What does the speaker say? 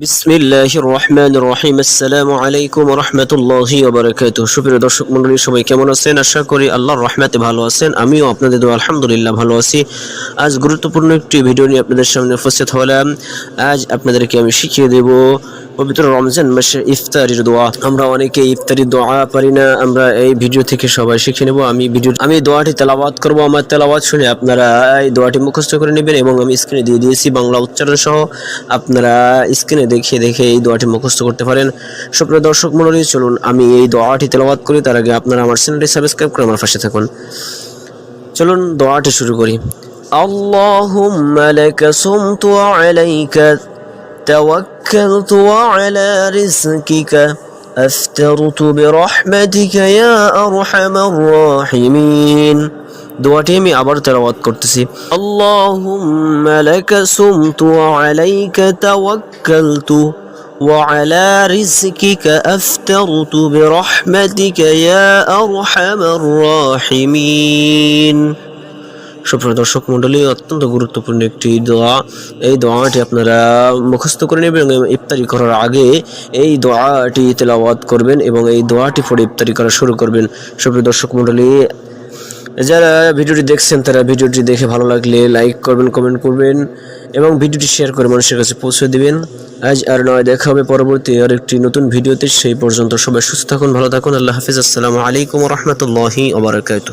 বিসমিল্লাহির রহমানির রহিম আসসালামু আলাইকুম ওয়া রাহমাতুল্লাহি ওয়া বারাকাতুহু সুপ্রিয় দর্শক মণ্ডলী, সবাই কেমন আছেন? আশা করি আল্লাহর রহমতে ভালো আছেন। আমিও আপনাদের দোয়া, আলহামদুলিল্লাহ, ভালো আছি। আজ গুরুত্বপূর্ণ একটি ভিডিও নিয়ে আপনাদের সামনে উপস্থিত হলাম। আজ আপনাদেরকে আমি শিখিয়ে দেব পবিত্র রমজান মাসের ইফতারির দোয়া আমরা অনেকে ইফতারির দোয়া পারি না আমরা এই ভিডিও থেকে সবাই শিখে নেব আমি ভিডিও আমি দোয়াটি তেলাওয়াত করব আমার তেলাওয়াত শুনে আপনারা এই দোয়াটি মুখস্থ করে নেবেন এবং আমি স্ক্রিনে দিয়ে দিয়েছি বাংলা উচ্চারণ সহ আপনারা স্ক্রিনে দেখে দেখে এই দোয়াটি মুখস্থ করতে পারেন সুপ্রিয় দর্শক মণ্ডলী চলুন আমি এই দোয়াটি তেলাওয়াত করি তার আগে আপনারা আমার চ্যানেলটি সাবস্ক্রাইব করে আমার পাশে থাকুন চলুন দোয়াটি শুরু করি اللهم لك صمت وعليك توكلت وعلى رزقك أفترت برحمتك يا أرحم الراحمين দোয়াটি আমি আবার তেলাওয়াত করতেছি اللهم لك صمت وعليك توكلت وعلى رزقك أفترت برحمتك يا أرحم الراحمين সুপ্রিয় দর্শক মণ্ডলী, অত্যন্ত গুরুত্বপূর্ণ একটি দোয়া। এই দোয়াটি আপনারা মুখস্থ করে নেবেন এবং ইফতারি করার আগে এই দোয়াটি তেলাওয়াত করবেন এবং এই দোয়াটি পরে ইফতারি করা শুরু করবেন। সুপ্রিয় দর্শক মণ্ডলী, যারা ভিডিওটি দেখছেন, তারা ভিডিওটি দেখে ভালো লাগলে লাইক করবেন, কমেন্ট করবেন এবং ভিডিওটি শেয়ার করে মানুষের কাছে পৌঁছে দিবেন। আজ আর নয়, দেখা হবে পরবর্তী আর একটি নতুন ভিডিওতে। সেই পর্যন্ত সবাই সুস্থ থাকুন, ভালো থাকুন। আল্লাহ হাফিজ। আসসালামু আলাইকুম রহমতুল্লাহি ওবরাকাতু